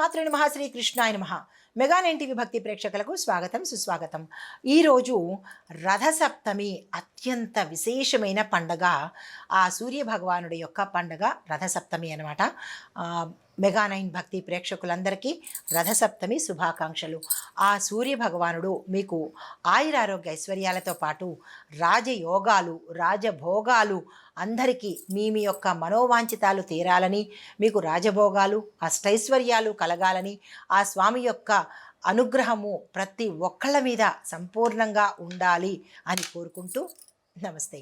శ్రీమాత్రే నమ శ్రీ కృష్ణాయ నమ. మెగాన్ ఎన్టీవీ భక్తి ప్రేక్షకులకు స్వాగతం సుస్వాగతం. ఈరోజు రథసప్తమి అత్యంత విశేషమైన పండగ ఆ సూర్య భగవానుడి యొక్క పండగ రథసప్తమి అనమాట మెగా నైన్ భక్తి ప్రేక్షకులందరికీ రథసప్తమి శుభాకాంక్షలు. ఆ సూర్య భగవానుడు మీకు ఆయురారోగ్య ఐశ్వర్యాలతో పాటు రాజయోగాలు రాజభోగాలు అందరికీ మీ మీ యొక్క మనోవాంఛితాలు తీరాలని మీకు రాజభోగాలు అష్టైశ్వర్యాలు కలగాలని ఆ స్వామి యొక్క అనుగ్రహము ప్రతి ఒక్కళ్ళ మీద సంపూర్ణంగా ఉండాలి అని కోరుకుంటూ నమస్తే.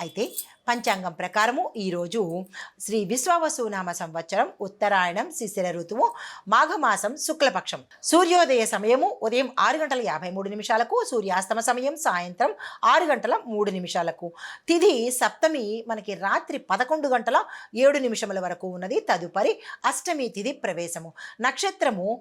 అయితే పంచాంగం ప్రకారము ఈరోజు శ్రీ విశ్వావసునామ సంవత్సరం ఉత్తరాయణం శిశిర ఋతువు మాఘమాసం శుక్లపక్షం. సూర్యోదయ సమయము ఉదయం ఆరు గంటల యాభై మూడు నిమిషాలకు సూర్యాస్తమ సమయం సాయంత్రం ఆరు గంటల మూడు నిమిషాలకు. తిథి సప్తమి మనకి రాత్రి పదకొండు గంటల ఏడు నిమిషముల వరకు ఉన్నది. తదుపరి అష్టమి తిథి ప్రవేశము. నక్షత్రము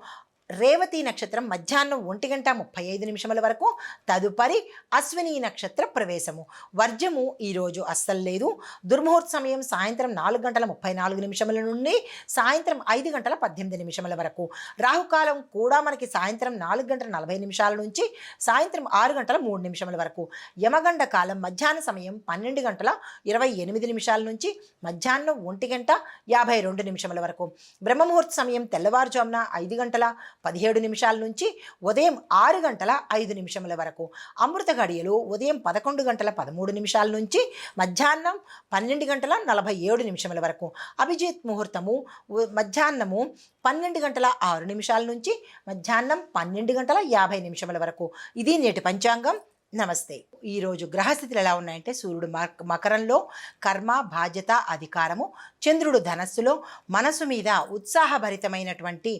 రేవతి నక్షత్రం మధ్యాహ్నం ఒంటి గంట ముప్పై ఐదు నిమిషముల వరకు. తదుపరి అశ్విని నక్షత్ర ప్రవేశము. వర్జము ఈరోజు అస్సలు లేదు. దుర్ముహూర్త సమయం సాయంత్రం నాలుగు గంటల ముప్పై నాలుగు నిమిషముల నుండి సాయంత్రం ఐదు గంటల పద్దెనిమిది నిమిషముల వరకు. రాహుకాలం కూడా మనకి సాయంత్రం నాలుగు గంటల నలభై నిమిషాల నుంచి సాయంత్రం ఆరు గంటల మూడు నిమిషముల వరకు. యమగండ కాలం మధ్యాహ్న సమయం పన్నెండు గంటల ఇరవై ఎనిమిది నిమిషాల నుంచి మధ్యాహ్నం ఒంటి గంట యాభై రెండు నిమిషముల వరకు. బ్రహ్మముహూర్త సమయం తెల్లవారుజామున ఐదు గంటల పదిహేడు నిమిషాల నుంచి ఉదయం ఆరు గంటల ఐదు నిమిషముల వరకు. అమృత గడియలు ఉదయం పదకొండు గంటల పదమూడు నిమిషాల నుంచి మధ్యాహ్నం పన్నెండు గంటల నలభై ఏడు నిమిషముల వరకు. అభిజిత్ ముహూర్తము మధ్యాహ్నము పన్నెండు గంటల ఆరు నిమిషాల నుంచి మధ్యాహ్నం పన్నెండు గంటల యాభై నిమిషముల వరకు. ఇది నేటి పంచాంగం. నమస్తే. ఈరోజు గ్రహస్థితులు ఎలా ఉన్నాయంటే సూర్యుడు మకరంలో కర్మ బాధ్యత అధికారము చంద్రుడు ధనస్సులో మనసు మీద ఉత్సాహభరితమైనటువంటి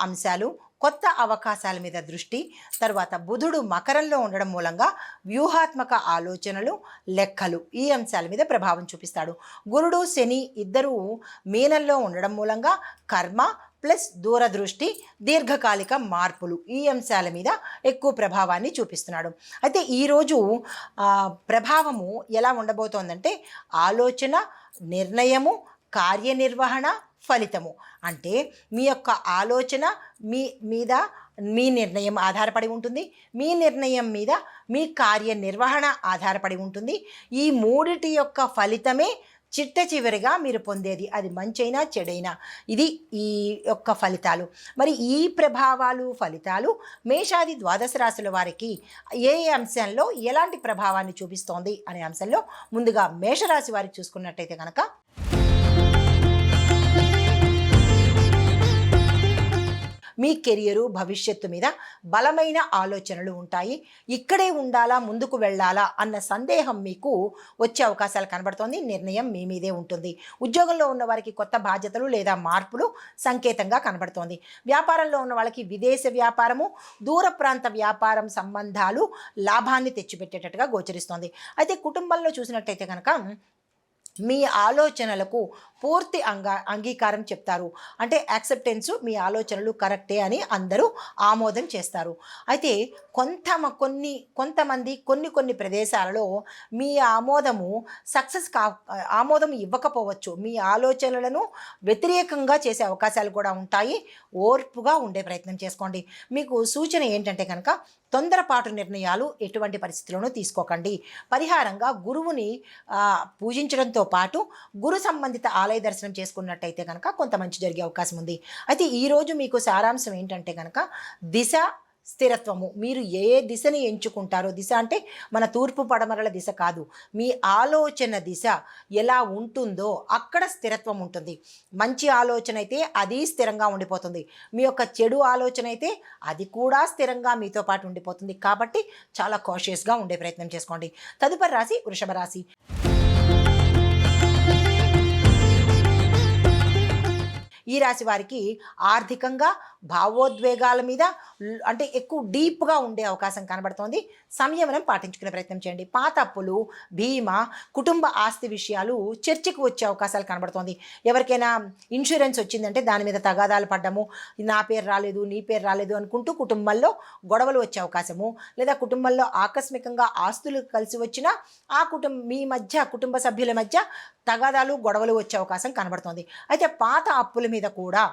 అంశాలు కొత్త అవకాశాల మీద దృష్టి తర్వాత బుధుడు మకరంలో ఉండడం మూలంగా వ్యూహాత్మక ఆలోచనలు లెక్కలు ఈ అంశాల మీద ప్రభావం చూపిస్తాడు. గురుడు శని ఇద్దరూ మీనంలో ఉండడం మూలంగా కర్మ ప్లస్ దూరదృష్టి దీర్ఘకాలిక మార్పులు ఈ అంశాల మీద ఎక్కువ ప్రభావాన్ని చూపిస్తున్నాడు. అయితే ఈరోజు ప్రభావము ఎలా ఉండబోతోందంటే ఆలోచన నిర్ణయము కార్యనిర్వహణ ఫలితము. అంటే మీ యొక్క ఆలోచన మీ మీద మీ నిర్ణయం ఆధారపడి ఉంటుంది. మీ నిర్ణయం మీద మీ కార్యనిర్వహణ ఆధారపడి ఉంటుంది. ఈ మూడిటి యొక్క ఫలితమే చిట్ట చివరిగా మీరు పొందేది అది మంచైనా చెడైనా. ఇది ఈ యొక్క ఫలితాలు. మరి ఈ ప్రభావాలు ఫలితాలు మేషాది ద్వాదశ రాశుల వారికి ఏ అంశంలో ఎలాంటి ప్రభావాన్ని చూపిస్తోంది అనే అంశంలో ముందుగా మేషరాశి వారికి చూసుకున్నట్టయితే కనుక మీ కెరియరు భవిష్యత్తు మీద బలమైన ఆలోచనలు ఉంటాయి. ఇక్కడే ఉండాలా ముందుకు వెళ్ళాలా అన్న సందేహం మీకు వచ్చే అవకాశాలు కనబడుతోంది. నిర్ణయం మీ మీదే ఉంటుంది. ఉద్యోగంలో ఉన్న వారికి కొత్త బాధ్యతలు లేదా మార్పులు సంకేతంగా కనబడుతోంది. వ్యాపారంలో ఉన్న వాళ్ళకి విదేశ వ్యాపారము దూర ప్రాంత వ్యాపారం సంబంధాలు లాభాన్ని తెచ్చిపెట్టేటట్టుగా గోచరిస్తోంది. అయితే కుటుంబంలో చూసినట్టయితే కనుక మీ ఆలోచనలకు పూర్తి అంగ అంగీకారం చెప్తారు. అంటే యాక్సెప్టెన్స్ మీ ఆలోచనలు కరెక్టే అని అందరూ ఆమోదం చేస్తారు. అయితే కొంత కొన్ని కొంతమంది కొన్ని కొన్ని ప్రదేశాలలో మీ ఆమోదము సక్సెస్ కా ఆమోదం ఇవ్వకపోవచ్చు. మీ ఆలోచనలను వ్యతిరేకంగా చేసే అవకాశాలు కూడా ఉంటాయి. ఓర్పుగా ఉండే ప్రయత్నం చేసుకోండి. మీకు సూచన ఏంటంటే కనుక తొందరపాటు నిర్ణయాలు ఎటువంటి పరిస్థితుల్లోనూ తీసుకోకండి. పరిహారంగా గురువుని పూజించడంతో పాటు గురు సంబంధిత ఆలయ దర్శనం చేసుకున్నట్టయితే కనుక కొంత మంచి జరిగే అవకాశం ఉంది. అయితే ఈరోజు మీకు సారాంశం ఏంటంటే కనుక దిశ స్థిరత్వము. మీరు ఏ దిశని ఎంచుకుంటారో దిశ అంటే మన తూర్పు పడమరల దిశ కాదు. మీ ఆలోచన దిశ ఎలా ఉంటుందో అక్కడ స్థిరత్వం ఉంటుంది. మంచి ఆలోచన అయితే అది స్థిరంగా ఉండిపోతుంది. మీ యొక్క చెడు ఆలోచన అయితే అది కూడా స్థిరంగా మీతో పాటు ఉండిపోతుంది. కాబట్టి చాలా కాషియస్గా ఉండే ప్రయత్నం చేసుకోండి. తదుపరి రాశి వృషభ రాశి. ఈ రాశి వారికి ఆర్థికంగా భావోద్వేగాల మీద అంటే ఎక్కువ డీప్గా ఉండే అవకాశం కనబడుతోంది. సంయమనం పాటించుకునే ప్రయత్నం చేయండి. పాత అప్పులు బీమా కుటుంబ ఆస్తి విషయాలు చర్చకు వచ్చే అవకాశాలు కనబడుతోంది. ఎవరికైనా ఇన్సూరెన్స్ వచ్చిందంటే దాని మీద తగాదాలు పడ్డము నా పేరు రాలేదు నీ పేరు రాలేదు అనుకుంటూ కుటుంబంలో గొడవలు వచ్చే అవకాశము లేదా కుటుంబంలో ఆకస్మికంగా ఆస్తులు కలిసి వచ్చినా ఆ కుటుంబం మీ మధ్య కుటుంబ సభ్యుల మధ్య తగాదాలు గొడవలు వచ్చే అవకాశం కనబడుతోంది. అయితే పాత అప్పుల మీద కూడా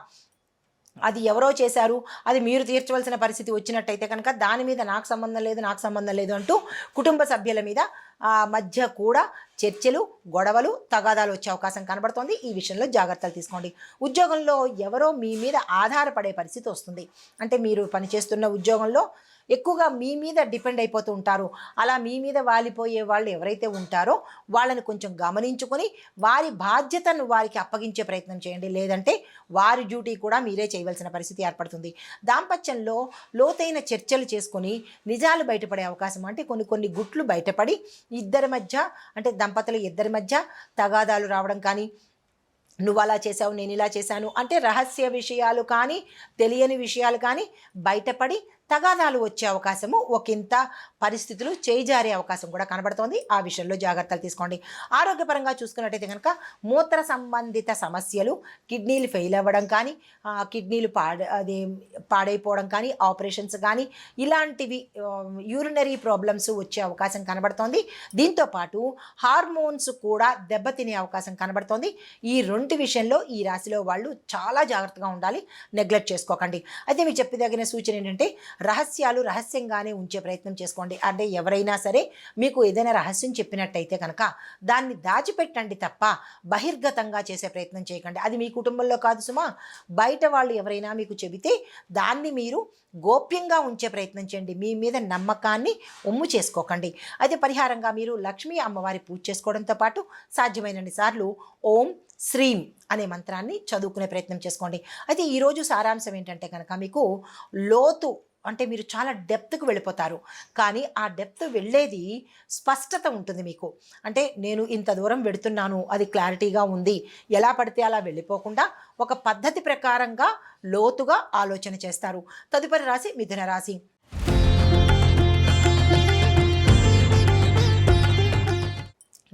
అది ఎవరో చేశారు అది మీరు తీర్చవలసిన పరిస్థితి వచ్చినట్టయితే కనుక దాని మీద నాకు సంబంధం లేదు నాకు సంబంధం లేదు అంటూ కుటుంబ సభ్యుల మీద మధ్య కూడా చర్చలు గొడవలు తగాదాలు వచ్చే అవకాశం కనబడుతోంది. ఈ విషయంలో జాగ్రత్తలు తీసుకోండి. ఉద్యోగంలో ఎవరో మీ మీద ఆధారపడే పరిస్థితి వస్తుంది. అంటే మీరు పనిచేస్తున్న ఉద్యోగంలో ఎక్కువగా మీ మీద డిపెండ్ అయిపోతూ ఉంటారు. అలా మీ మీద వాలిపోయే వాళ్ళు ఎవరైతే ఉంటారో వాళ్ళని కొంచెం గమనించుకొని వారి బాధ్యతను వారికి అప్పగించే ప్రయత్నం చేయండి. లేదంటే వారి డ్యూటీ కూడా మీరే చేయవలసిన పరిస్థితి ఏర్పడుతుంది. దాంపత్యంలో లోతైన చర్చలు చేసుకొని నిజాలు బయటపడే అవకాశం అంటే కొన్ని కొన్ని గుట్లు బయటపడి ఇద్దరి మధ్య అంటే దంపతులు ఇద్దరి మధ్య తగాదాలు రావడం కానీ నువ్వు అలా చేసావు నేను ఇలా చేశాను అంటే రహస్య విషయాలు కానీ తెలియని విషయాలు కానీ బయటపడి తగాదాలు వచ్చే అవకాశము ఒకంత పరిస్థితులు చేజారే అవకాశం కూడా కనబడుతోంది. ఆ విషయంలో జాగ్రత్తలు తీసుకోండి. ఆరోగ్యపరంగా చూసుకున్నట్టయితే కనుక మూత్ర సంబంధిత సమస్యలు కిడ్నీలు ఫెయిల్ అవ్వడం కానీ కిడ్నీలు పాడ అది పాడైపోవడం కానీ ఆపరేషన్స్ కానీ ఇలాంటివి యూరినరీ ప్రాబ్లమ్స్ వచ్చే అవకాశం కనబడుతోంది. దీంతో పాటు హార్మోన్స్ కూడా దెబ్బతినే అవకాశం కనబడుతోంది. ఈ రెండు విషయంలో ఈ రాశిలో వాళ్ళు చాలా జాగ్రత్తగా ఉండాలి. నెగ్లెక్ట్ చేసుకోకండి. అయితే మీకు చెప్పదగిన సూచన ఏంటంటే రహస్యాలు రహస్యంగానే ఉంచే ప్రయత్నం చేసుకోండి. అంటే ఎవరైనా సరే మీకు ఏదైనా రహస్యం చెప్పినట్టయితే కనుక దాన్ని దాచిపెట్టండి తప్ప బహిర్గతంగా చేసే ప్రయత్నం చేయకండి. అది మీ కుటుంబంలో కాదు సుమా. బయట వాళ్ళు ఎవరైనా మీకు చెబితే దాన్ని మీరు గోప్యంగా ఉంచే ప్రయత్నం చేయండి. మీ మీద నమ్మకాన్ని ఉమ్ము చేసుకోకండి. అయితే పరిహారంగా మీరు లక్ష్మీ అమ్మవారి పూజ చేసుకోవడంతో పాటు సాధ్యమైనన్ని సార్లు ఓం శ్రీం అనే మంత్రాన్ని చదువుకునే ప్రయత్నం చేసుకోండి. అయితే ఈరోజు సారాంశం ఏంటంటే కనుక మీకు లోతు అంటే మీరు చాలా డెప్త్కు వెళ్ళిపోతారు. కానీ ఆ డెప్త్ వెళ్ళేది స్పష్టత ఉంటుంది మీకు. అంటే నేను ఇంత దూరం వెడుతున్నాను అది క్లారిటీగా ఉంది. ఎలా పడితే అలా వెళ్ళిపోకుండా ఒక పద్ధతి ప్రకారంగా లోతుగా ఆలోచన చేస్తారు. తదుపరి రాశి మిథున రాశి.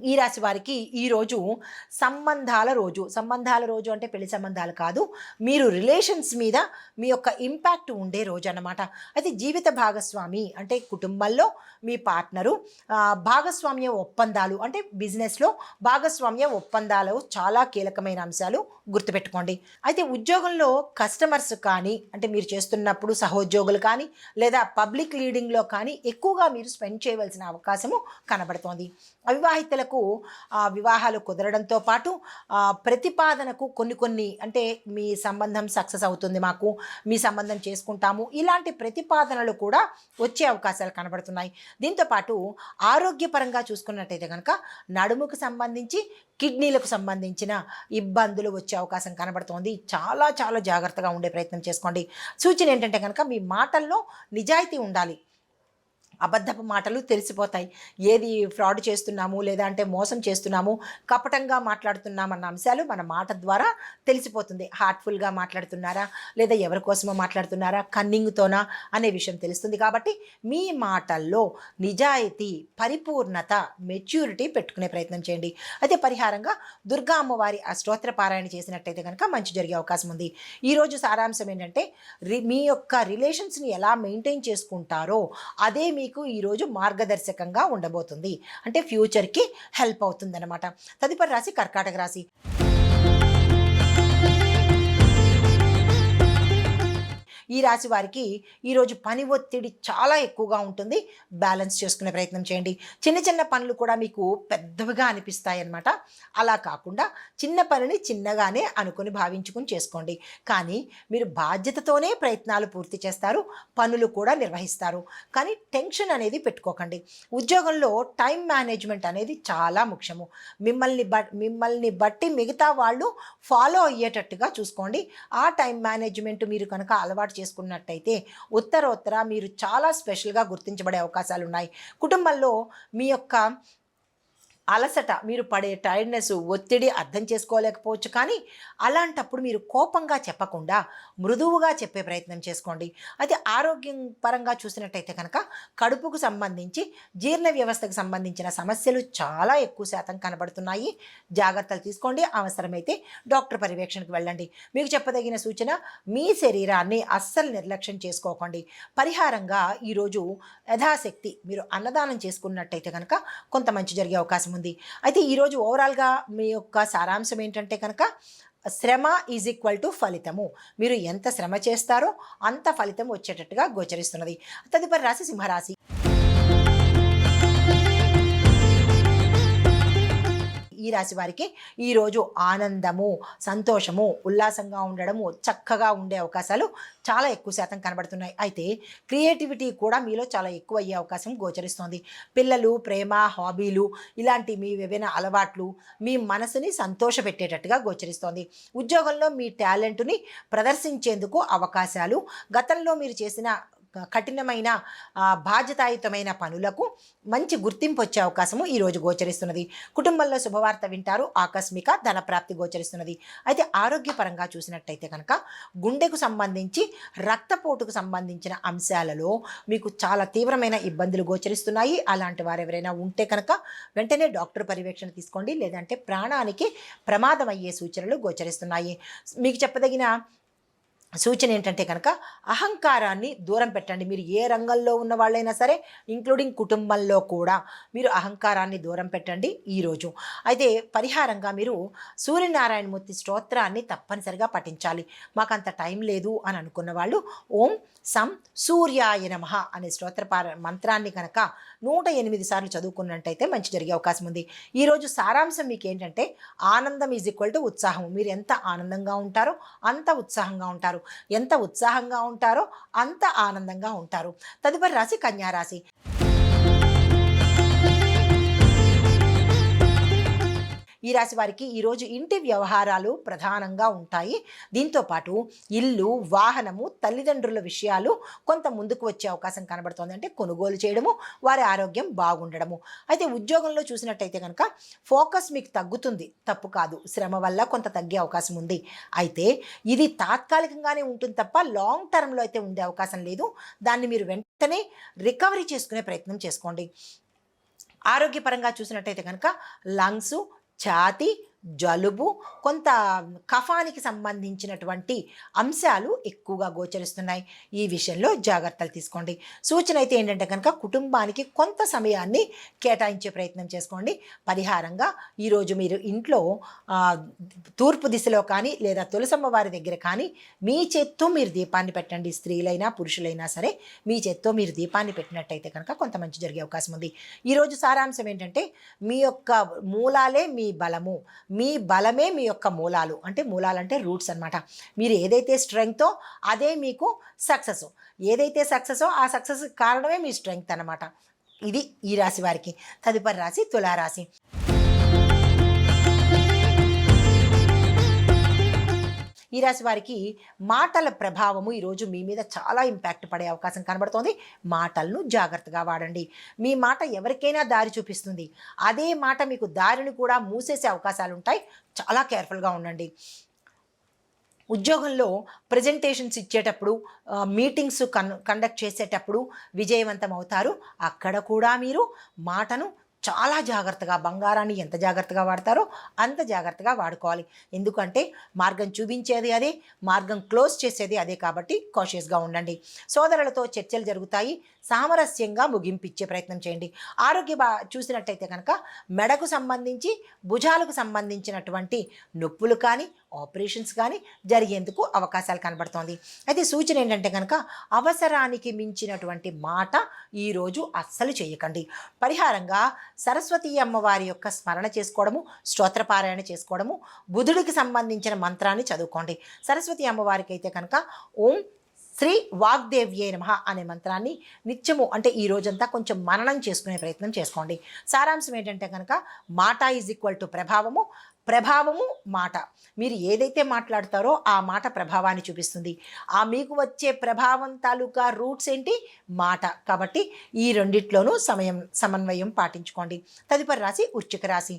ఈ రాశి వారికి ఈరోజు సంబంధాల రోజు. సంబంధాల రోజు అంటే పెళ్ళి సంబంధాలు కాదు. మీరు రిలేషన్స్ మీద మీ యొక్క ఇంపాక్ట్ ఉండే రోజు అన్నమాట. అయితే జీవిత భాగస్వామి అంటే కుటుంబంలో మీ పార్ట్నరు భాగస్వామ్య ఒప్పందాలు అంటే బిజినెస్లో భాగస్వామ్య ఒప్పందాలు చాలా కీలకమైన అంశాలు గుర్తుపెట్టుకోండి. అయితే ఉద్యోగంలో కస్టమర్స్ కానీ అంటే మీరు చేస్తున్నప్పుడు సహోద్యోగులు కానీ లేదా పబ్లిక్ లీడింగ్లో కానీ ఎక్కువగా మీరు స్పెండ్ చేయవలసిన అవకాశము కనబడుతోంది. అవివాహితలకు ఆ, వివాహాలు కుదరడంతో పాటు ప్రతిపాదనకు కొన్ని కొన్ని అంటే మీ సంబంధం సక్సెస్ అవుతుంది మాకు మీ సంబంధం చేసుకుంటాము ఇలాంటి ప్రతిపాదనలు కూడా వచ్చే అవకాశాలు కనబడుతున్నాయి. దీంతో పాటు ఆరోగ్యపరంగా చూసుకున్నట్టయితే కనుక నడుముకు సంబంధించి కిడ్నీలకు సంబంధించిన ఇబ్బందులు వచ్చే అవకాశం కనబడుతోంది. చాలా చాలా జాగ్రత్తగా ఉండే ప్రయత్నం చేసుకోండి. సూచన ఏంటంటే కనుక మీ మాటల్లో నిజాయితీ ఉండాలి. అబద్ధపు మాటలు తెలిసిపోతాయి. ఏది ఫ్రాడ్ చేస్తున్నాము లేదా అంటే మోసం చేస్తున్నాము కపటంగా మాట్లాడుతున్నామన్న అంశాలు మన మాట ద్వారా తెలిసిపోతుంది. హార్ట్ఫుల్గా మాట్లాడుతున్నారా లేదా ఎవరి కోసమో మాట్లాడుతున్నారా కన్నింగ్తోనా అనే విషయం తెలుస్తుంది. కాబట్టి మీ మాటల్లో నిజాయితీ పరిపూర్ణత మెచ్యూరిటీ పెట్టుకునే ప్రయత్నం చేయండి. అయితే పరిహారంగా దుర్గా అమ్మవారి ఆ స్తోత్ర పారాయణ చేసినట్టయితే కనుక మంచి జరిగే అవకాశం ఉంది. ఈరోజు సారాంశం ఏంటంటే రి మీ యొక్క రిలేషన్స్ని ఎలా మెయింటైన్ చేసుకుంటారో అదే మీకు ఈరోజు మార్గదర్శకంగా ఉండబోతుంది. అంటే ఫ్యూచర్కి హెల్ప్ అవుతుందన్నమాట. తదుపరి రాశి కర్కాటక రాశి. ఈ రాశి వారికి ఈరోజు పని ఒత్తిడి చాలా ఎక్కువగా ఉంటుంది. బ్యాలెన్స్ చేసుకునే ప్రయత్నం చేయండి. చిన్న చిన్న పనులు కూడా మీకు పెద్దవిగా అనిపిస్తాయి అన్నమాట అలా కాకుండా చిన్న పనిని చిన్నగానే అనుకుని భావించుకుని చేసుకోండి. కానీ మీరు బాధ్యతతోనే ప్రయత్నాలు పూర్తి చేస్తారు. పనులు కూడా నిర్వహిస్తారు. కానీ టెన్షన్ అనేది పెట్టుకోకండి. ఉద్యోగంలో టైం మేనేజ్మెంట్ అనేది చాలా ముఖ్యము. మిమ్మల్ని బ మిమ్మల్ని బట్టి మిగతా వాళ్ళు ఫాలో అయ్యేటట్టుగా చూసుకోండి. ఆ టైం మేనేజ్మెంట్ మీరు కనుక అలవాటు చేసుకున్నట్టయితే ఉత్తరోత్తర మీరు చాలా స్పెషల్గా గుర్తించబడే అవకాశాలు ఉన్నాయి కుటుంబంలో మీ యొక్క అలసట మీరు పడే టైర్డ్నెస్ ఒత్తిడి అర్థం చేసుకోలేకపోవచ్చు కానీ అలాంటప్పుడు మీరు కోపంగా చెప్పకుండా మృదువుగా చెప్పే ప్రయత్నం చేసుకోండి. అయితే ఆరోగ్యం పరంగా చూసినట్టయితే కనుక కడుపుకు సంబంధించి జీర్ణ వ్యవస్థకు సంబంధించిన సమస్యలు చాలా ఎక్కువ శాతం కనబడుతున్నాయి. జాగ్రత్తలు తీసుకోండి. అవసరమైతే డాక్టర్ పర్యవేక్షణకు వెళ్ళండి. మీకు చెప్పదగిన సూచన మీ శరీరాన్ని అస్సలు నిర్లక్ష్యం చేసుకోకండి. పరిహారంగా ఈరోజు యథాశక్తి మీరు అన్నదానం చేసుకున్నట్టయితే కనుక కొంత మంచి జరిగే అవకాశం ఉంది. అయితే ఈరోజు ఓవరాల్గా మీ యొక్క సారాంశం ఏంటంటే కనుక శ్రమ ఈజ్ ఈక్వల్ టు ఫలితము. మీరు ఎంత శ్రమ చేస్తారో అంత ఫలితం వచ్చేటట్టుగా గోచరిస్తున్నది. తదుపరి రాశి సింహరాశి. ఈ రాశి వారికి ఈరోజు ఆనందము సంతోషము ఉల్లాసంగా ఉండడము చక్కగా ఉండే అవకాశాలు చాలా ఎక్కువ శాతం కనబడుతున్నాయి. అయితే క్రియేటివిటీ కూడా మీలో చాలా ఎక్కువ అయ్యే అవకాశం గోచరిస్తోంది. పిల్లలు ప్రేమ హాబీలు ఇలాంటి మీ ఏవైనా అలవాట్లు మీ మనసుని సంతోషపెట్టేటట్టుగా గోచరిస్తోంది. ఉద్యోగంలో మీ టాలెంట్ని ప్రదర్శించేందుకు అవకాశాలు గతంలో మీరు చేసిన కఠినమైన బాధ్యతాయుతమైన పనులకు మంచి గుర్తింపు వచ్చే అవకాశము ఈరోజు గోచరిస్తున్నది. కుటుంబంలో శుభవార్త వింటారు ఆకస్మిక ధనప్రాప్తి గోచరిస్తున్నది. అయితే ఆరోగ్యపరంగా చూసినట్టయితే కనుక గుండెకు సంబంధించి రక్తపోటుకు సంబంధించిన అంశాలలో మీకు చాలా తీవ్రమైన ఇబ్బందులు గోచరిస్తున్నాయి. అలాంటి వారు ఎవరైనా ఉంటే కనుక వెంటనే డాక్టర్ పర్యవేక్షణ తీసుకోండి. లేదంటే ప్రాణానికి ప్రమాదం అయ్యే సూచనలు గోచరిస్తున్నాయి. మీకు చెప్పదగిన సూచన ఏంటంటే కనుక అహంకారాన్ని దూరం పెట్టండి. మీరు ఏ రంగంలో ఉన్న వాళ్ళైనా సరే ఇంక్లూడింగ్ కుటుంబంలో కూడా మీరు అహంకారాన్ని దూరం పెట్టండి ఈరోజు అయితే పరిహారంగా మీరు సూర్యనారాయణమూర్తి స్తోత్రాన్ని తప్పనిసరిగా పఠించాలి. మాకు అంత టైం లేదు అని అనుకున్న వాళ్ళు ఓం సం సూర్యాయ నమ అనే స్తోత్ర పార మంత్రాన్ని కనుక నూట ఎనిమిది సార్లు చదువుకున్నట్టయితే మంచి జరిగే అవకాశం ఉంది. ఈరోజు సారాంశం మీకు ఏంటంటే ఆనందం ఈజ్ ఈక్వల్ టు ఉత్సాహం. మీరు ఎంత ఆనందంగా ఉంటారో అంత ఉత్సాహంగా ఉంటారు. ఎంత ఉత్సాహంగా ఉంటారో అంత ఆనందంగా ఉంటారు. తదుపరి రాశి కన్యా ఈ రాశి వారికి ఈరోజు ఇంటి వ్యవహారాలు ప్రధానంగా ఉంటాయి. దీంతో పాటు ఇల్లు వాహనము తల్లిదండ్రుల విషయాలు కొంత ముందుకు వచ్చే అవకాశం కనబడుతోంది. అంటే కొనుగోలు చేయడము వారి ఆరోగ్యం బాగుండడము. అయితే ఉద్యోగంలో చూసినట్టయితే కనుక ఫోకస్ మీకు తగ్గుతుంది. తప్పు కాదు. శ్రమ వల్ల కొంత తగ్గే అవకాశం ఉంది. అయితే ఇది తాత్కాలికంగానే ఉంటుంది తప్ప లాంగ్ టర్మ్లో అయితే ఉండే అవకాశం లేదు. దాన్ని మీరు వెంటనే రికవరీ చేసుకునే ప్రయత్నం చేసుకోండి. ఆరోగ్యపరంగా చూసినట్టయితే కనుక లంగ్స్ ఛాతి జలుబు కొంత కఫానికి సంబంధించినటువంటి అంశాలు ఎక్కువగా గోచరిస్తున్నాయి. ఈ విషయంలో జాగ్రత్తలు తీసుకోండి. సూచన అయితే ఏంటంటే కనుక కుటుంబానికి కొంత సమయాన్ని కేటాయించే ప్రయత్నం చేసుకోండి. పరిహారంగా ఈరోజు మీరు ఇంట్లో తూర్పు దిశలో కానీ లేదా తులసమ్మ వారి దగ్గర కానీ మీ చేత్తో మీరు దీపాన్ని పెట్టండి. స్త్రీలైనా పురుషులైనా సరే మీ చేత్తో మీరు దీపాన్ని పెట్టినట్టయితే కనుక కొంత మంచి జరిగే అవకాశం ఉంది. ఈరోజు సారాంశం ఏంటంటే మీ యొక్క మూలాలే మీ బలము. మీ బలమే మీ యొక్క మూలాలు. అంటే మూలాలు అంటే రూట్స్ అనమాట మీరు ఏదైతే స్ట్రెంగ్తో అదే మీకు సక్సెస్. ఏదైతే సక్సెసో ఆ సక్సెస్ కారణమే మీ స్ట్రెంగ్త్ అనమాట ఇది ఈ రాశి వారికి. తదుపరి రాశి తులారాశి. ఈ రాశి వారికి మాటల ప్రభావము ఈరోజు మీ మీద చాలా ఇంపాక్ట్ పడే అవకాశం కనబడుతోంది. మాటలను జాగ్రత్తగా వాడండి. మీ మాట ఎవరికైనా దారి చూపిస్తుంది. అదే మాట మీకు దారిని కూడా మూసేసే అవకాశాలు ఉంటాయి. చాలా కేర్ఫుల్గా ఉండండి. ఉద్యోగంలో ప్రజెంటేషన్స్ ఇచ్చేటప్పుడు మీటింగ్స్ కన్ కండక్ట్ చేసేటప్పుడు విజయవంతం అవుతారు. అక్కడ కూడా మీరు మాటను చాలా జాగ్రత్తగా బంగారాన్ని ఎంత జాగ్రత్తగా వాడతారో అంత జాగ్రత్తగా వాడుకోవాలి. ఎందుకంటే మార్గం చూపించేది అదే మార్గం క్లోజ్ చేసేది అదే కాబట్టి కాషియస్గా ఉండండి. సోదరులతో చర్చలు జరుగుతాయి. సామరస్యంగా ముగింపిచ్చే ప్రయత్నం చేయండి. ఆరోగ్య బా చూసినట్టయితే కనుక మెడకు సంబంధించి భుజాలకు సంబంధించినటువంటి నొప్పులు కానీ ఆపరేషన్స్ కానీ జరిగేందుకు అవకాశాలు కనబడుతోంది. అయితే సూచన ఏంటంటే కనుక అవసరానికి మించినటువంటి మాట ఈరోజు అస్సలు చేయకండి. పరిహారంగా సరస్వతి అమ్మవారి యొక్క స్మరణ చేసుకోవడము స్తోత్రపారాయణ చేసుకోవడము బుధుడికి సంబంధించిన మంత్రాన్ని చదువుకోండి. సరస్వతి అమ్మవారికి అయితే కనుక ఓం శ్రీ వాగ్దేవ్యే నమ అనే మంత్రాన్ని నిత్యము అంటే ఈ రోజంతా కొంచెం మననం చేసుకునే ప్రయత్నం చేసుకోండి. సారాంశం ఏంటంటే కనుక మాట ఈజ్ ఈక్వల్ టు ప్రభావము ప్రభావము మాట. మీరు ఏదైతే మాట్లాడతారో ఆ మాట ప్రభావాన్ని చూపిస్తుంది. ఆ మీకు వచ్చే ప్రభావం తాలూకా రూట్స్ ఏంటి? మాట. కాబట్టి ఈ రెండిట్లోనూ సమయం సమన్వయం పాటించుకోండి. తదుపరి రాశి వృశ్చిక రాశి.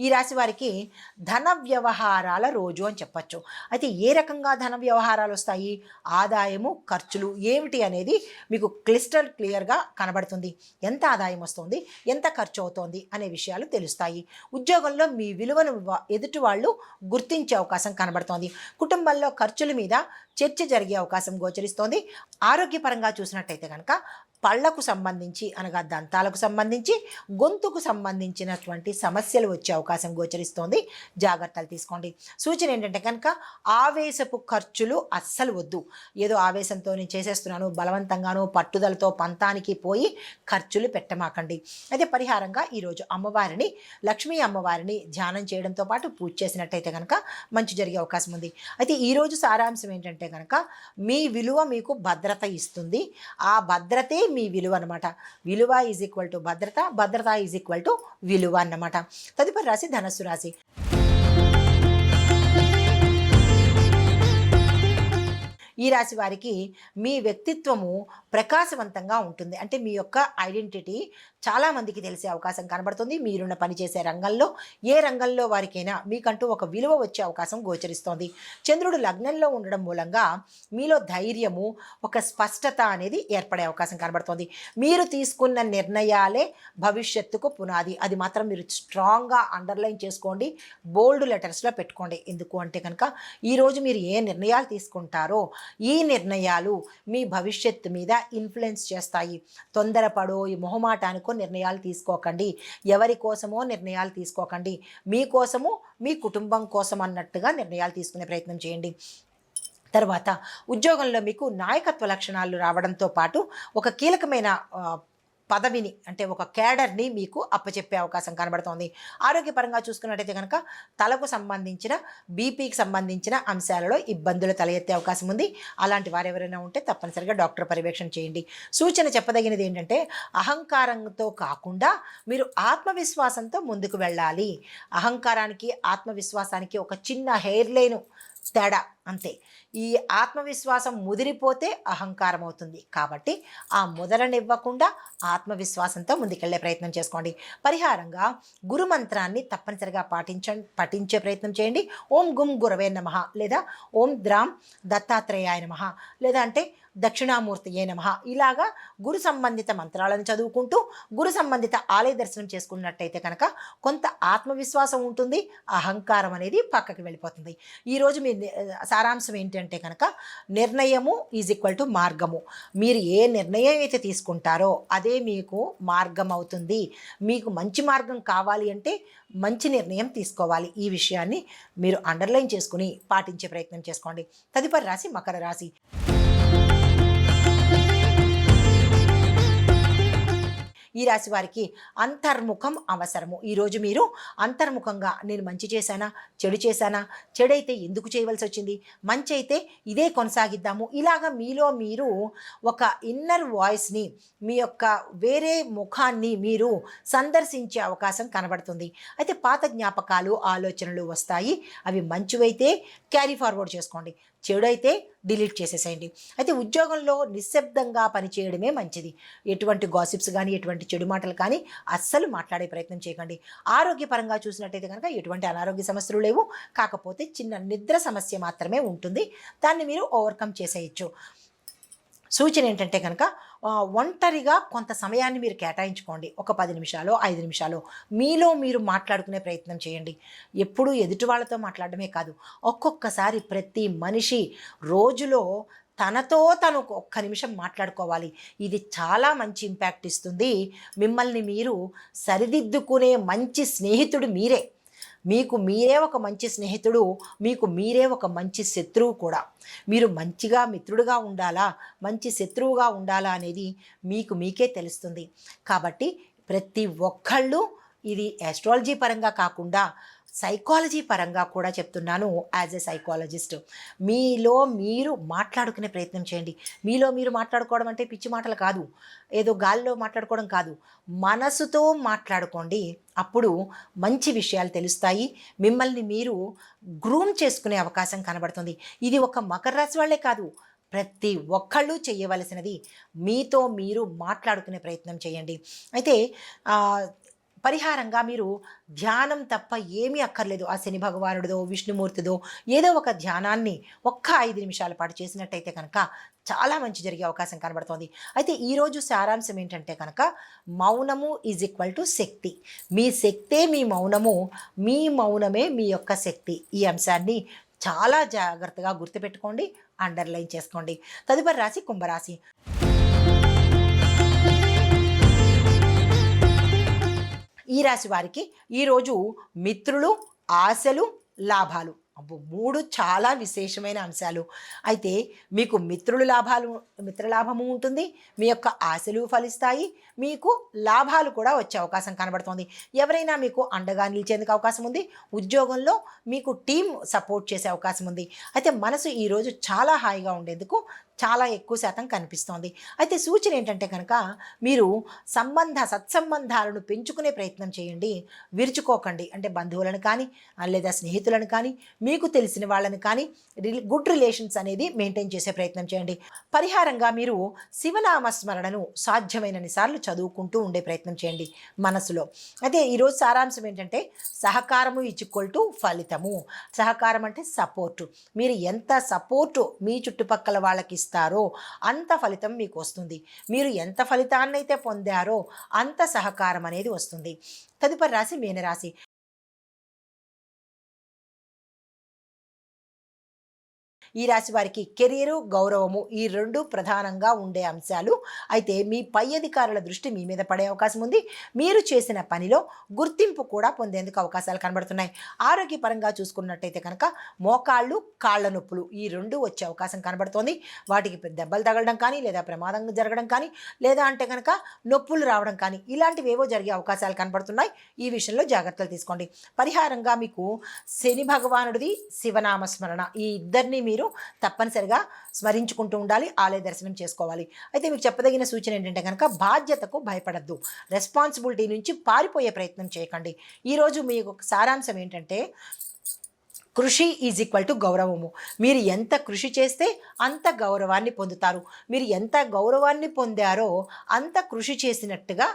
ఈ రాశి వారికి ధన వ్యవహారాల రోజు అని చెప్పచ్చు. అయితే ఏ రకంగా ధన వ్యవహారాలు వస్తాయి? ఆదాయము ఖర్చులు ఏమిటి అనేది మీకు క్లిస్టల్ క్లియర్గా కనబడుతుంది. ఎంత ఆదాయం వస్తుంది? ఎంత ఖర్చు అవుతోంది? అనే విషయాలు తెలుస్తాయి. ఉద్యోగంలో మీ విలువను వ- ఎదుటి వాళ్ళు గుర్తించే అవకాశం కనబడుతోంది. కుటుంబంలో ఖర్చుల మీద చర్చ జరిగే అవకాశం గోచరిస్తోంది. ఆరోగ్యపరంగా చూసినట్టయితే కనుక పళ్ళకు సంబంధించి అనగా దంతాలకు సంబంధించి గొంతుకు సంబంధించినటువంటి సమస్యలు వచ్చే అవకాశం గోచరిస్తోంది. జాగ్రత్తలు తీసుకోండి. సూచన ఏంటంటే కనుక ఆవేశపు ఖర్చులు అస్సలు వద్దు. ఏదో ఆవేశంతో నేను చేసేస్తున్నాను బలవంతంగాను పట్టుదలతో పంతానికి పోయి ఖర్చులు పెట్టమాకండి. అయితే పరిహారంగా ఈరోజు అమ్మవారిని లక్ష్మీ అమ్మవారిని ధ్యానం చేయడంతో పాటు పూజ చేసినట్టయితే కనుక మంచి జరిగే అవకాశం ఉంది. అయితే ఈరోజు సారాంశం ఏంటంటే కనుక మీ విలువ మీకు భద్రత ఇస్తుంది. ఆ భద్రతే మీ విలువ అనమాట విలువ ఈజ్ ఈక్వల్ టు భద్రత భద్రత ఈజ్ ఈక్వల్ టు విలువ అన్నమాట. తదుపరి రాశి ధనస్సు రాశి. ఈ రాశి వారికి మీ వ్యక్తిత్వము ప్రకాశవంతంగా ఉంటుంది. అంటే మీ యొక్క ఐడెంటిటీ చాలామందికి తెలిసే అవకాశం కనబడుతుంది. మీరున్న పనిచేసే రంగంలో ఏ రంగంలో వారికైనా మీకంటూ ఒక విలువ వచ్చే అవకాశం గోచరిస్తోంది. చంద్రుడు లగ్నంలో ఉండడం మూలంగా మీలో ధైర్యము ఒక స్పష్టత అనేది ఏర్పడే అవకాశం కనబడుతోంది. మీరు తీసుకున్న నిర్ణయాలే భవిష్యత్తుకు పునాది. అది మాత్రం మీరు స్ట్రాంగ్గా అండర్లైన్ చేసుకోండి. బోల్డ్ లెటర్స్లో పెట్టుకోండి. ఎందుకు అంటే కనుక ఈరోజు మీరు ఏ నిర్ణయాలు తీసుకుంటారో ఈ నిర్ణయాలు మీ భవిష్యత్తు మీద ఇన్ఫ్లుయెన్స్ చేస్తాయి. తొందరపడో ఈ మొహమాటానికో నిర్ణయాలు తీసుకోకండి. ఎవరి కోసమో నిర్ణయాలు తీసుకోకండి. మీకోసము మీ కుటుంబం కోసం అన్నట్టుగా నిర్ణయాలు తీసుకునే ప్రయత్నం చేయండి. తర్వాత ఉద్యోగంలో మీకు నాయకత్వ లక్షణాలు రావడంతో పాటు ఒక కీలకమైన పదవిని అంటే ఒక క్యాడర్ని మీకు అప్పచెప్పే అవకాశం కనబడుతోంది. ఆరోగ్యపరంగా చూసుకున్నట్టయితే కనుక తలకు సంబంధించిన బీపీకి సంబంధించిన అంశాలలో ఇబ్బందులు తలెత్తే అవకాశం ఉంది. అలాంటి వారు ఎవరైనా ఉంటే తప్పనిసరిగా డాక్టర్ పర్యవేక్షణ చేయండి. సూచన చెప్పదగినది ఏంటంటే అహంకారంతో కాకుండా మీరు ఆత్మవిశ్వాసంతో ముందుకు వెళ్ళాలి. అహంకారానికి ఆత్మవిశ్వాసానికి ఒక చిన్న హెయిర్ లైను తేడా అంతే. ఈ ఆత్మవిశ్వాసం ముదిరిపోతే అహంకారం అవుతుంది కాబట్టి ఆ ముదరనివ్వకుండా ఆత్మవిశ్వాసంతో ముందుకెళ్ళే ప్రయత్నం చేసుకోండి. పరిహారంగా గురు మంత్రాన్ని తప్పనిసరిగా పాటించ పఠించే ప్రయత్నం చేయండి. ఓం గుం గురవే నమ లేదా ఓం ద్రాం దత్తాత్రేయాయ నమ లేదా అంటే దక్షిణామూర్తి ఏ నమ ఇలాగా గురు సంబంధిత మంత్రాలను చదువుకుంటూ గురు సంబంధిత ఆలయ దర్శనం చేసుకున్నట్టయితే కనుక కొంత ఆత్మవిశ్వాసం ఉంటుంది అహంకారం అనేది పక్కకి వెళ్ళిపోతుంది. ఈరోజు మీ సారాంశం ఏంటంటే కనుక నిర్ణయము ఈజ్ ఈక్వల్ టు మార్గము. మీరు ఏ నిర్ణయం అయితే తీసుకుంటారో అదే మీకు మార్గం అవుతుంది. మీకు మంచి మార్గం కావాలి అంటే మంచి నిర్ణయం తీసుకోవాలి. ఈ విషయాన్ని మీరు అండర్లైన్ చేసుకుని పాటించే ప్రయత్నం చేసుకోండి. తదుపరి రాశి మకర రాశి. ఈ రాశి వారికి అంతర్ముఖం అవసరము. ఈరోజు మీరు అంతర్ముఖంగా నేను మంచి చేశానా? చెడు చేశానా? చెడైతే ఎందుకు చేయవలసి వచ్చింది? మంచి అయితే ఇదే కొనసాగిద్దాము. ఇలాగా మీలో మీరు ఒక ఇన్నర్ వాయిస్ని మీ యొక్క వేరే ముఖాన్ని మీరు సందర్శించే అవకాశం కనబడుతుంది. అయితే పాత జ్ఞాపకాలు ఆలోచనలు వస్తాయి. అవి మంచివైతే క్యారీ ఫార్వర్డ్ చేసుకోండి. చెడు అయితే డిలీట్ చేసేసేయండి. అయితే ఉద్యోగంలో నిశ్శబ్దంగా పనిచేయడమే మంచిది. ఎటువంటి గాసిప్స్ కానీ ఎటువంటి చెడు మాటలు కానీ అస్సలు మాట్లాడే ప్రయత్నం చేయకండి. ఆరోగ్యపరంగా చూసినట్టయితే కనుక ఎటువంటి అనారోగ్య సమస్యలు లేవు. కాకపోతే చిన్న నిద్ర సమస్య మాత్రమే ఉంటుంది. దాన్ని మీరు ఓవర్కమ్ చేసేయచ్చు. సూచన ఏంటంటే కనుక ఒంటరిగా కొంత సమయాన్ని మీరు కేటాయించుకోండి. ఒక పది నిమిషాలు ఐదు నిమిషాలు. మీలో మీరు మాట్లాడుకునే ప్రయత్నం చేయండి. ఎప్పుడూ ఎదుటి వాళ్ళతో మాట్లాడడమే కాదు. ఒక్కొక్కసారి ప్రతి మనిషి రోజులో తనతో తను ఒక్క నిమిషం మాట్లాడుకోవాలి. ఇది చాలా మంచి ఇంపాక్ట్ ఇస్తుంది. మిమ్మల్ని మీరు సరిదిద్దుకునే మంచి స్నేహితుడు మీరే. మీకు మీరే ఒక మంచి స్నేహితుడు మీకు మీరే ఒక మంచి శత్రువు కూడా. మీరు మంచిగా మిత్రుడుగా ఉండాలా? మంచి శత్రువుగా ఉండాలా అనేది మీకు మీకే తెలుస్తుంది. కాబట్టి ప్రతి ఒక్కళ్ళు ఇది ఆస్ట్రాలజీ పరంగా కాకుండా సైకాలజీ పరంగా కూడా చెప్తున్నాను యాజ్ ఎ సైకాలజిస్ట్ మీలో మీరు మాట్లాడుకునే ప్రయత్నం చేయండి. మీలో మీరు మాట్లాడుకోవడం అంటే పిచ్చి మాటలు కాదు. ఏదో గాలిలో మాట్లాడుకోవడం కాదు. మనసుతో మాట్లాడుకోండి. అప్పుడు మంచి విషయాలు తెలుస్తాయి. మిమ్మల్ని మీరు గ్రూమ్ చేసుకునే అవకాశం కనబడుతుంది. ఇది ఒక మకర రాశి వాళ్ళే కాదు. ప్రతి ఒక్కళ్ళు చేయవలసినది. మీతో మీరు మాట్లాడుకునే ప్రయత్నం చేయండి. అయితే పరిహారంగా మీరు ధ్యానం తప్ప ఏమీ అక్కర్లేదు. ఆ శని భగవానుడిదో విష్ణుమూర్తిదో ఏదో ఒక ధ్యానాన్ని ఒక్క ఐదు నిమిషాల పాటు చేసినట్టయితే కనుక చాలా మంచి జరిగే అవకాశం కనబడుతోంది. అయితే ఈరోజు సారాంశం ఏంటంటే కనుక మౌనము ఈజ్ ఈక్వల్ టు శక్తి. మీ శక్తే మీ మౌనము మీ మౌనమే మీ యొక్క శక్తి. ఈ అంశాన్ని చాలా జాగ్రత్తగా గుర్తుపెట్టుకోండి అండర్లైన్ చేసుకోండి. తదుపరి రాశి కుంభరాశి. ఈ రాశి వారికి ఈరోజు మిత్రులు ఆశలు లాభాలు. అబ్బో మూడు చాలా విశేషమైన అంశాలు. అయితే మీకు మిత్రులు లాభాలు మిత్రలాభము ఉంటుంది. మీ యొక్క ఆశలు ఫలిస్తాయి. మీకు లాభాలు కూడా వచ్చే అవకాశం కనబడుతుంది. ఎవరైనా మీకు అండగా నిలిచేందుకు అవకాశం ఉంది. ఉద్యోగంలో మీకు టీం సపోర్ట్ చేసే అవకాశం ఉంది. అయితే మనసు ఈరోజు చాలా హాయిగా ఉండేందుకు చాలా ఎక్కువ శాతం కనిపిస్తోంది. అయితే సూచన ఏంటంటే కనుక మీరు సంబంధ సత్సంబంధాలను పెంచుకునే ప్రయత్నం చేయండి. విరుచుకోకండి. అంటే బంధువులను కానీ లేదా స్నేహితులను కానీ మీకు తెలిసిన వాళ్ళని కానీ రిల్- గుడ్ రిలేషన్స్ అనేది మెయింటైన్ చేసే ప్రయత్నం చేయండి. పరిహారంగా మీరు శివనామ స్మరణను సాధ్యమైనన్ని సార్లు చదువుకుంటూ ఉండే ప్రయత్నం చేయండి మనసులో. అయితే ఈరోజు సారాంశం ఏంటంటే సహకారము ఈక్వల్ టు ఫలితము. సహకారం అంటే సపోర్టు. మీరు ఎంత సపోర్టు మీ చుట్టుపక్కల వాళ్ళకి ఇస్తారో అంత ఫలితం మీకు వస్తుంది. మీరు ఎంత ఫలితాన్నైతే పొందారో అంత సహకారం అనేది వస్తుంది. తదుపరి రాశి మీనరాశి. ఈ రాశి వారికి కెరీరు గౌరవము ఈ రెండు ప్రధానంగా ఉండే అంశాలు. అయితే మీ పై అధికారుల దృష్టి మీ మీద పడే అవకాశం ఉంది. మీరు చేసిన పనిలో గుర్తింపు కూడా పొందేందుకు అవకాశాలు కనబడుతున్నాయి. ఆరోగ్యపరంగా చూసుకున్నట్టయితే కనుక మోకాళ్ళు కాళ్ళ నొప్పులు ఈ రెండు వచ్చే అవకాశం కనబడుతోంది. వాటికి పెద్ద దెబ్బలు తగలడం కానీ లేదా ప్రమాదం జరగడం కానీ లేదా అంటే కనుక నొప్పులు రావడం కానీ ఇలాంటివి ఏవో జరిగే అవకాశాలు కనబడుతున్నాయి. ఈ విషయంలో జాగ్రత్తలు తీసుకోండి. పరిహారంగా మీకు శని భగవానుడిది శివనామస్మరణ. ఈ ఇద్దరిని మీరు తప్పనిసరిగా స్మరించుకుంటూ ఉండాలి ఆలయ దర్శనం చేసుకోవాలి. అయితే మీకు చెప్పదగిన సూచన ఏంటంటే కనుక బాధ్యతకు భయపడద్దు. రెస్పాన్సిబిలిటీ నుంచి పారిపోయే ప్రయత్నం చేయకండి. ఈరోజు మీకు సారాంశం ఏంటంటే కృషి ఈజ్ ఈక్వల్ టు గౌరవము. మీరు ఎంత కృషి చేస్తే అంత గౌరవాన్ని పొందుతారు. మీరు ఎంత గౌరవాన్ని పొందారో అంత కృషి చేసినట్టుగా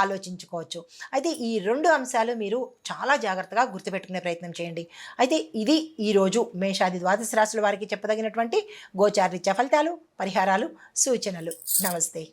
ఆలోచించుకోవచ్చు. అయితే ఈ రెండు అంశాలు మీరు చాలా జాగ్రత్తగా గుర్తుపెట్టుకునే ప్రయత్నం చేయండి. అయితే ఇది ఈరోజు మేషాది ద్వాదశ రాశుల వారికి చెప్పదగినటువంటి గోచారీత్య ఫలితాలు పరిహారాలు సూచనలు. నమస్తే.